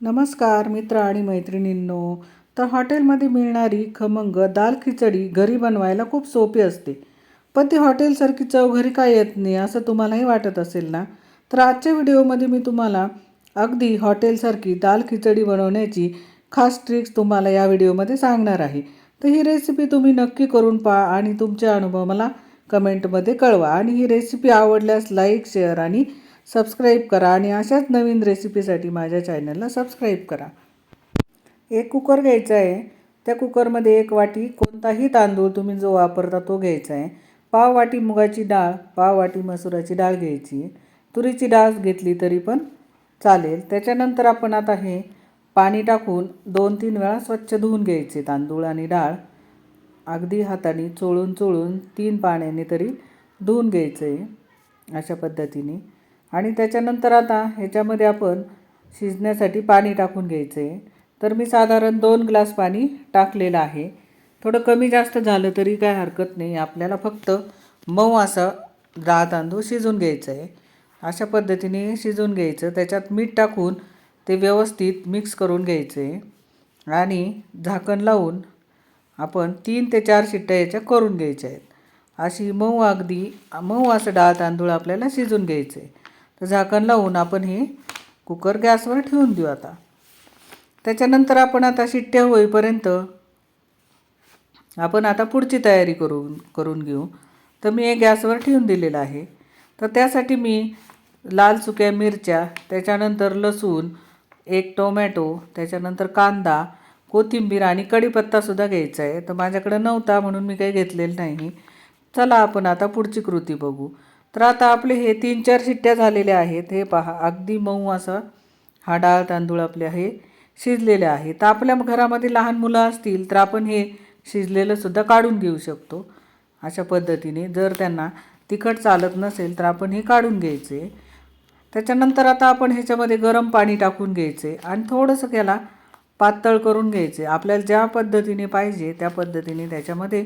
नमस्कार मित्र आणि मैत्रिणींनो. तर हॉटेलमध्ये मिळणारी खमंग दाल खिचडी घरी बनवायला खूप सोपी असते. पण ती हॉटेलसारखी चव घरी काय येत नाही असं तुम्हालाही वाटत असेल ना? तर आजच्या व्हिडिओमध्ये मी तुम्हाला अगदी हॉटेलसारखी दाल खिचडी बनवण्याची खास ट्रिक्स तुम्हाला या व्हिडिओमध्ये सांगणार आहे. तर ही रेसिपी तुम्ही नक्की करून पहा आणि तुमचे अनुभव मला कमेंटमध्ये कळवा. आणि ही रेसिपी आवडल्यास लाईक शेअर आणि सबस्क्राईब करा आणि अशाच नवीन रेसिपीसाठी माझ्या चॅनलला सबस्क्राईब करा. एक कुकर घ्यायचा आहे. त्या कुकरमध्ये एक वाटी कोणताही तांदूळ तुम्ही जो वापरता तो घ्यायचा आहे. पाव वाटी मुगाची डाळ पाव वाटी मसुराची डाळ घ्यायची. तुरीची डाळ घेतली तरी पण चालेल. त्याच्यानंतर आपण आता हे पाणी टाकून दोन तीन वेळा स्वच्छ धुवून घ्यायचे तांदूळ आणि डाळ. अगदी हाताने चोळून चोळून तीन पाण्याने तरी धुवून घ्यायचं आहे अशा पद्धतीने. आणि त्याच्यानंतर आता ह्याच्यामध्ये आपण शिजण्यासाठी पाणी टाकून घ्यायचं. आहे तर मी साधारण दोन ग्लास पाणी टाकलेलं आहे. थोडं कमी जास्त झालं तरी काय हरकत नाही. आपल्याला फक्त मऊ असं डाळ तांदूळ शिजून घ्यायचं. आहे अशा पद्धतीने शिजून घ्यायचं. त्याच्यात मीठ टाकून ते व्यवस्थित मिक्स करून घ्यायचं. आहे आणि झाकण लावून आपण तीन ते चार शिट्ट्या याच्या करून घ्यायच्या आहेत. अशी मऊ अगदी मऊ असं डाळ तांदूळ आपल्याला शिजून घ्यायचं. आहे तर झाकण लावून आपण हे कुकर गॅसवर ठेवून देऊ आता. त्याच्यानंतर आपण आता शिट्ट्या होईपर्यंत आपण आता पुढची तयारी करून करून घेऊ. तर मी हे गॅसवर ठेवून दिलेलं आहे. तर त्यासाठी मी लाल सुक्या मिरच्या त्याच्यानंतर लसूण एक टोमॅटो त्याच्यानंतर कांदा कोथिंबीर आणि कढीपत्तासुद्धा घ्यायचा आहे. तर माझ्याकडं नव्हता म्हणून मी काही घेतलेलं नाही. चला आपण आता पुढची कृती बघू. तर आता आपले हे तीन चार शिट्ट्या झालेल्या आहेत. हे पहा अगदी मऊ असा हा डाळ तांदूळ आपले हे शिजलेले आहे तर आपल्या घरामध्ये लहान मुलं असतील तर आपण हे शिजलेलंसुद्धा काढून घेऊ शकतो. अशा पद्धतीने जर त्यांना तिखट चालत नसेल तर आपण हे काढून घ्यायचे. त्याच्यानंतर आता आपण ह्याच्यामध्ये गरम पाणी टाकून घ्यायचे आणि थोडंसं त्याला पातळ करून घ्यायचे. आपल्याला ज्या पद्धतीने पाहिजे त्या पद्धतीने त्याच्यामध्ये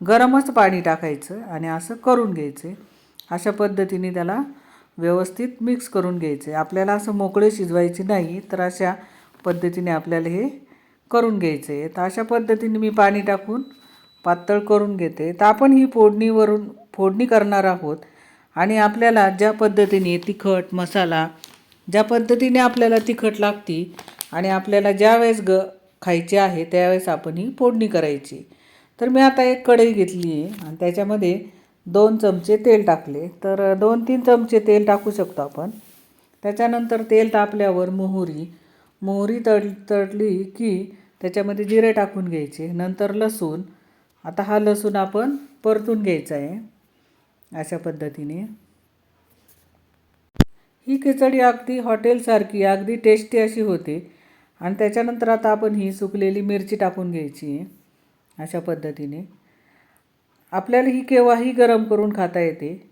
गरमच पाणी टाकायचं आणि असं करून घ्यायचे. अशा पद्धतीने त्याला व्यवस्थित मिक्स करून घ्यायचे. आपल्याला असं मोकळे शिजवायचे नाही तर अशा पद्धतीने आपल्याला हे करून घ्यायचे. आहे तर अशा पद्धतीने मी पाणी टाकून पातळ करून घेते. तर आपण ही फोडणीवरून फोडणी करणार आहोत. आणि आपल्याला ज्या पद्धतीने तिखट मसाला ज्या पद्धतीने आपल्याला तिखट लागती आणि आपल्याला ज्या वेळेस ग खायची आहे त्यावेळेस आपण ही फोडणी करायची. तर मी आता एक कढई घेतली आहे आणि त्याच्यामध्ये दोन चमचे तेल टाकले. तर दोन तीन चमचे तेल टाकू शकतो आपण. त्याच्यानंतर तेल तापल्यावर मोहरी मोहरी तड तडली की त्याच्यामध्ये जिरे टाकून घ्यायचे. नंतर लसूण. आता हा लसूण आपण परतून घ्यायचा आहे अशा पद्धतीने. ही खिचडी अगदी हॉटेलसारखी अगदी टेस्टी अशी होते. आणि त्याच्यानंतर आता आपण ही सुकलेली मिरची टाकून घ्यायची आहे अशा पद्धतीने. आपल्याला ही केव्हाही गरम करून खाता येते.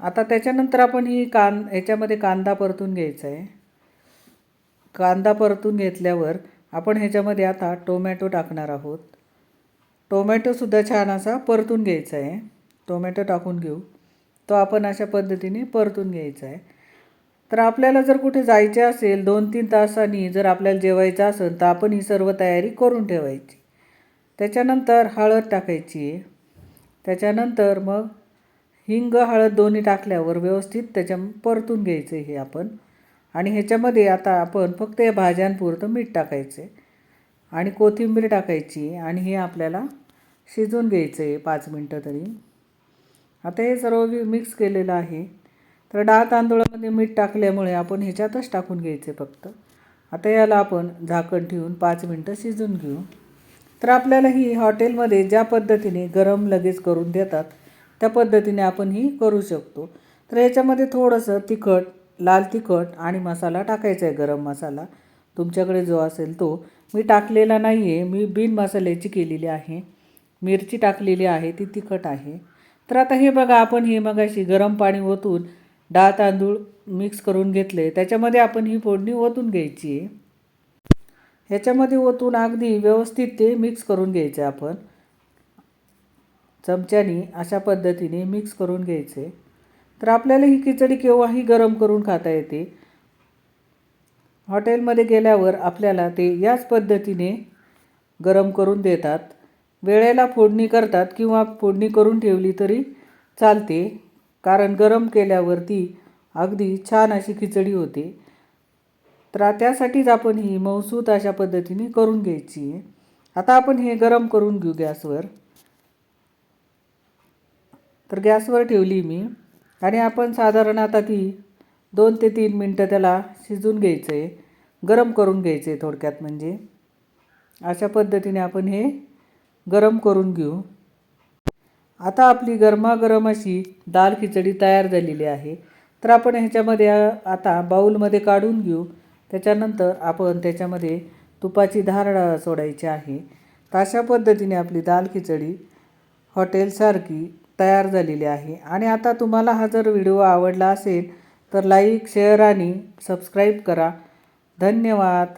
आता त्याच्यानंतर आपण ही कान ह्याच्यामध्ये कांदा परतून घ्यायचा आहे. कांदा परतून घेतल्यावर आपण ह्याच्यामध्ये आता टोमॅटो टाकणार आहोत. टोमॅटोसुद्धा छान असा परतून घ्यायचा आहे. टोमॅटो टाकून घेऊ. तो आपण अशा पद्धतीने परतून घ्यायचा आहे. तर आपल्याला जर कुठे जायचे असेल दोन तीन तासांनी जर आपल्याला जेवायचं असेल तर आपण ही सर्व तयारी करून ठेवायची. त्याच्यानंतर हळद टाकायची आहे. त्याच्यानंतर मग हिंग हळद दोन्ही टाकल्यावर व्यवस्थित त्याच्या परतून घ्यायचं हे आपण. आणि ह्याच्यामध्ये आता आपण फक्त या भाज्यांपुरतं मीठ टाकायचं आहे आणि कोथिंबीर टाकायची आणि हे आपल्याला शिजून घ्यायचं आहे पाच मिनटं तरी. आता हे सर्व मिक्स केलेलं आहे. तर डाळ तांदूळामध्ये मीठ टाकल्यामुळे आपण ह्याच्यातच टाकून घ्यायचे फक्त. आता याला आपण झाकण ठेवून पाच मिनटं शिजून घेऊ. तर आपल्याला ही हॉटेलमध्ये ज्या पद्धतीने गरम लगेच करून देतात त्या पद्धतीने आपण ही करू शकतो. तर याच्यामध्ये थोडंसं तिखट लाल तिखट आणि मसाला टाकायचा आहे गरम मसाला. तुमच्याकडे जो असेल तो. मी टाकलेला नाही आहे मी बिन मसाल्याची केलेली आहे. मिरची टाकलेली आहे ती तिखट आहे. तर आता हे बघा आपण हे मगाशी गरम पाणी ओतून डाळ तांदूळ मिक्स करून घेतले. त्याच्यामध्ये आपण ही फोडणी ओतून घ्यायची आहे. ह्याच्यामध्ये ओतून अगदी व्यवस्थित ते मिक्स करून घ्यायचे आपण. चमच्यानी अशा पद्धतीने मिक्स करून घ्यायचे. तर आपल्याला ही खिचडी केव्हाही गरम करून खाता येते. हॉटेलमध्ये गेल्यावर आपल्याला ते याच पद्धतीने गरम करून देतात. वेळेला फोडणी करतात किंवा फोडणी करून ठेवली तरी चालते. कारण गरम केल्यावर ती अगदी छान अशी खिचडी होते. तर त्यासाठीच आपण ही मौसूत अशा पद्धतीने करून घ्यायची आहे. आता आपण हे गरम करून घेऊ गॅसवर. तर गॅसवर ठेवली मी. आणि आपण साधारण आता ती दोन ते तीन मिनटं त्याला शिजून घ्यायचं आहे गरम करून घ्यायचं आहे थोडक्यात म्हणजे. अशा पद्धतीने आपण हे गरम करून घेऊ. आता आपली गरमागरम अशी दाल खिचडी तयार झालेली आहे. तर आपण ह्याच्यामध्ये आता बाऊलमध्ये काढून घेऊ. त्याच्यानंतर आपण त्याच्यामध्ये तुपाची धार सोडायची आहे. तर अशा पद्धतीने आपली दाल खिचडी हॉटेलसारखी तयार झालेली आहे. आणि आता तुम्हाला हा जर व्हिडिओ आवडला असेल तर लाईक शेअर आणि सबस्क्राईब करा. धन्यवाद.